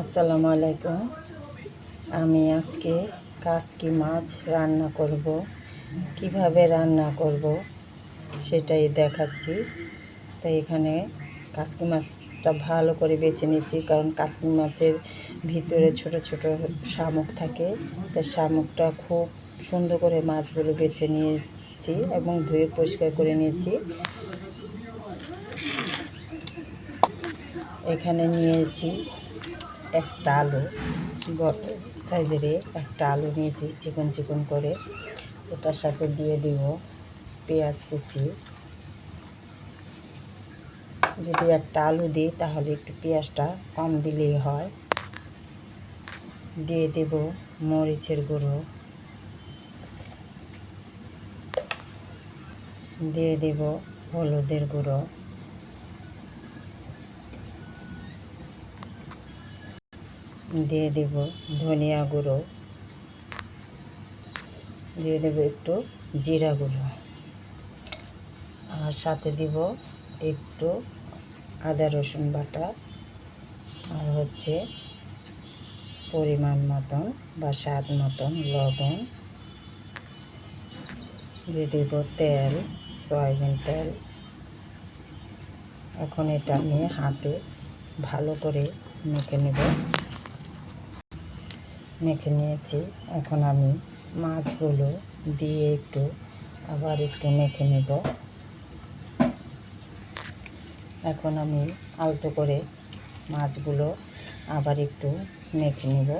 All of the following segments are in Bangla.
আসসালামু আলাইকুম। আমি আজকে কাচকি মাছ রান্না করব। কীভাবে রান্না করব সেটাই দেখাচ্ছি। তো এখানে কাচকি মাছটা ভালো করে বেছে নিয়েছি, কারণ কাচকি মাছের ভিতরে ছোট ছোট শামুক থাকে। তো শামুকটা খুব সুন্দর করে মাছগুলো বেছে নিয়েছি এবং ধুয়ে পরিষ্কার করে নিয়েছি। এখানে নিয়েছি একটা আলু সাইজের একটা আলু নিয়েছি, চিকন চিকন করে। ওটার সাথে দিয়ে দিব পেঁয়াজ কুচি। যদি একটা আলু দিই, তাহলে একটু পেঁয়াজটা কম দিলেই হয়। দিয়ে দেব মরিচের গুঁড়ো। দিয়ে দেব হলুদের গুঁড়ো। দিয়ে দেব ধনিয়া গুঁড়ো। দিয়ে দেব একটু জিরা গুঁড়ো। আর সাথে দিব একটু আদা রসুন বাটা। আর হচ্ছে পরিমাণ মতন বা স্বাদ মতন লবণ। দিয়ে দেব তেল, সয়াবিন তেল। এখন এটা আমি হাতে ভালো করে মেখে নেব। মেখে নিয়েছি। এখন আমি মাছগুলো দিয়ে একটু আবার একটু মেখে নেব। এখন আমি আলতো করে মাছগুলো আবার একটু মেখে নেব।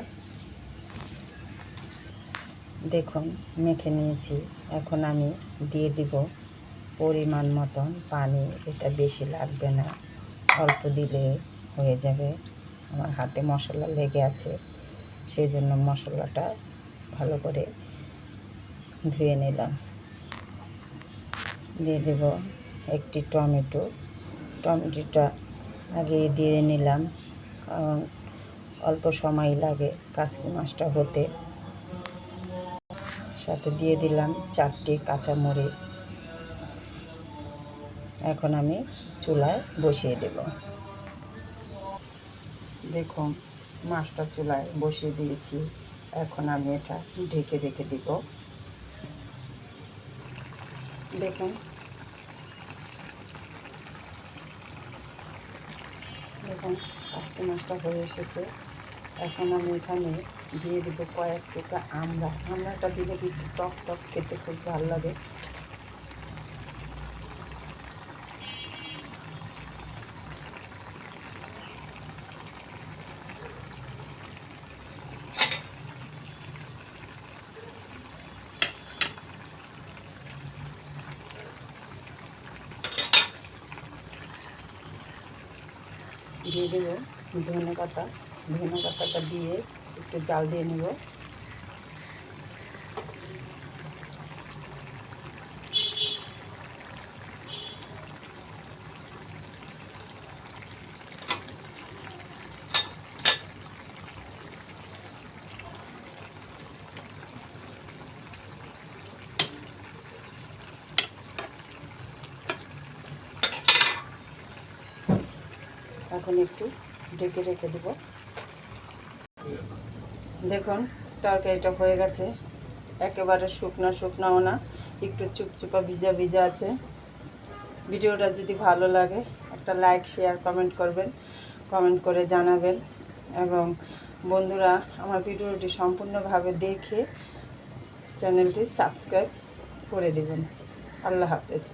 দেখুন, মেখে নিয়েছি। এখন আমি দিয়ে দিব পরিমাণ মতন পানি। এটা বেশি লাগবে না। অল্প দিলে হয়ে যাবে। আমার হাতে মশলা লেগে আছে। সেই জন্য মশলাটা ভালো করে ধুয়ে নিলাম। দিয়ে দেব একটি টমেটো। টমেটোটা আগে দিয়ে নিলাম, কারণ অল্প সময় লাগে কাঁচকি মাছটা হতে। সাথে দিয়ে দিলাম চারটি কাঁচামরিচ। এখন আমি চুলায় বসিয়ে দেব। দেখুন মাছটা চুলায় বসিয়ে দিয়েছি। এখন আমি এটা ঢেকে রেখে দিব। দেখুন। দেখুন, আজকে মাছটা হয়ে এসেছে। এখন আমি এখানে দিয়ে দেবো কয়েক টুকরা আমরা আমরাটা দিলে একটু টক টক খেতে খুব ভালো লাগে। দিয়ে দেবো ধনে পাতা ধনে পাতাটা দিয়ে একটু জাল দিয়ে নেব এখন একটু ঢেকে রেখে দেব। দেখুন, তরকারিটা হয়ে গেছে। একেবারে শুকনো শুকনাও না, একটু চুপচুপা ভিজা ভিজা আছে। ভিডিওটা যদি ভালো লাগে, একটা লাইক শেয়ার কমেন্ট করবেন কমেন্ট করে জানাবেন। এবং বন্ধুরা, আমার ভিডিওটি সম্পূর্ণভাবে দেখে চ্যানেলটি সাবস্ক্রাইব করে দেবেন। আল্লাহ হাফেজ।